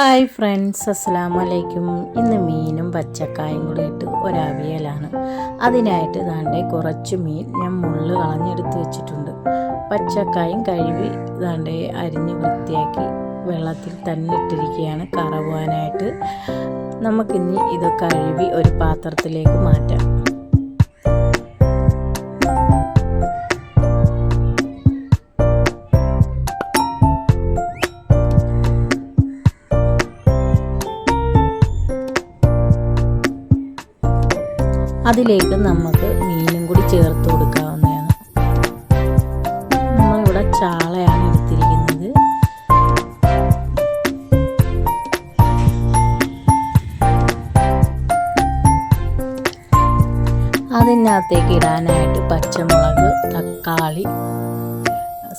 Hi friends അസ്സലാമു അലൈക്കും ഇന്ന് മീനും പച്ചക്കായും കൂടി ഇട്ട് ഒരവിയലാണ്. അതിനായിട്ട് ദാണ്ടെ കുറച്ച് മീൻ ഞാൻ മുള്ള് കളഞ്ഞെടുത്ത് വെച്ചിട്ടുണ്ട്. പച്ചക്കായും കഴുകി ദാണ്ടെ അരിഞ്ഞ് വൃത്തിയാക്കി വെള്ളത്തിൽ തന്നെ ഇട്ടിരിക്കുകയാണ്. കറവാനായിട്ട് നമുക്കിനി ഇത് കഴുകി ഒരു പാത്രത്തിലേക്ക് മാറ്റാം. അതിലേക്ക് നമുക്ക് മീനും കൂടി ചേർത്ത് കൊടുക്കാവുന്നതാണ്. നമ്മളിവിടെ ചാളയാണ് എടുത്തിരിക്കുന്നത്. അതിനകത്തേക്ക് ഇടാനായിട്ട് പച്ചമുളക് തക്കാളി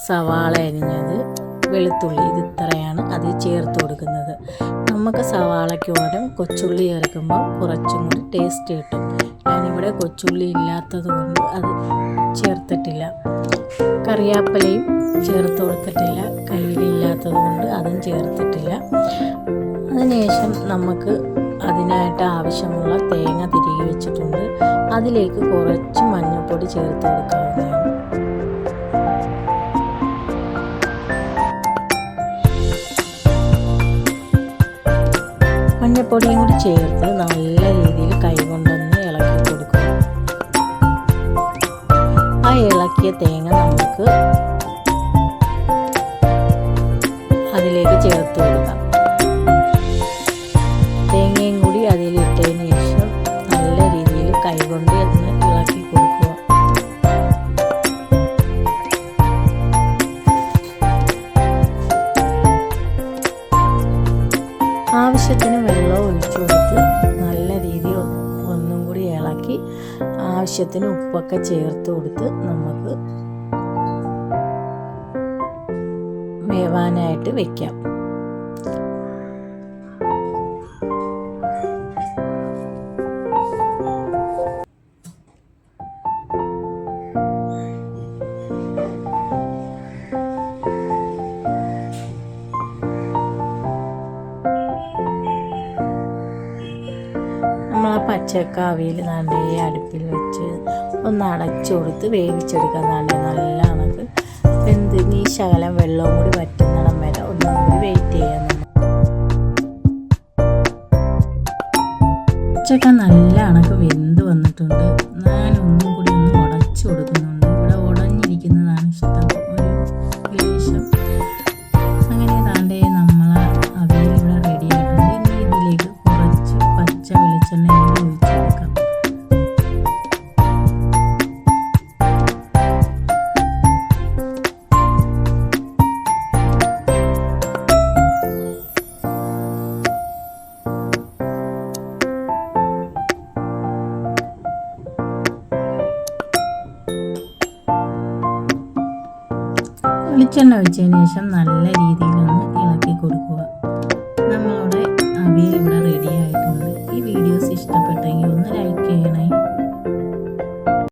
സവാള അരിഞ്ഞത് വെളുത്തുള്ളി ഇത് ഇത്രയാണ് അതിൽ ചേർത്ത് കൊടുക്കുന്നത്. നമുക്ക് സവാളയ്ക്ക് പകരം കൊച്ചുള്ളി ചേർക്കുമ്പോൾ കുറച്ചും കൂടി ടേസ്റ്റ് കിട്ടും. ഞാനിവിടെ കൊച്ചുള്ളി ഇല്ലാത്തത് കൊണ്ട് അത് ചേർത്തിട്ടില്ല. കറിയാപ്പലയും ചേർത്ത് കൊടുത്തിട്ടില്ല. കയ്യിലില്ലാത്തത് കൊണ്ട് അതും ചേർത്തിട്ടില്ല. അതിനുശേഷം നമുക്ക് അതിനായിട്ട് ആവശ്യമുള്ള തേങ്ങ തിരികെ വെച്ചിട്ടുണ്ട്. അതിലേക്ക് കുറച്ച് മഞ്ഞൾപ്പൊടി ചേർത്ത് കൊടുക്കാവുന്നതാണ്. മഞ്ഞപ്പൊടിയും കൂടി ചേർത്ത് നല്ല രീതിയിൽ കൈകൊണ്ടൊന്ന് ഇളക്കി കൊടുക്കുക. ആ ഇളക്കിയ തേങ്ങ നമുക്ക് അതിലേക്ക് ചേർത്ത് കൊടുക്കാം. തേങ്ങയും കൂടി അതിലിട്ടതിന് ശേഷം നല്ല രീതിയിൽ കൈകൊണ്ട് ഒന്ന് ഇളക്കി കൊടുക്കുക. ആവശ്യത്തിന് ആവശ്യത്തിന് ഉപ്പൊക്കെ ചേർത്ത് കൊടുത്ത് നമുക്ക് വേവാനായിട്ട് വെക്കാം. നമ്മൾ ആ പച്ചക്ക അവിയിൽ നാണ്ടേ അടുപ്പിൽ വെച്ച് ഒന്ന് അടച്ചു കൊടുത്ത് വേവിച്ചെടുക്കാൻ നല്ല നല്ല കണക്ക് എന്ത് ഈ ശകലം വെള്ളവും കൂടി വറ്റുന്നിടം വരെ ഒന്നും വെയിറ്റ് ചെയ്യാൻ പച്ചക്ക നല്ല കണക്ക് പച്ച വെച്ചതിന് ശേഷം നല്ല രീതിയിലൊന്ന്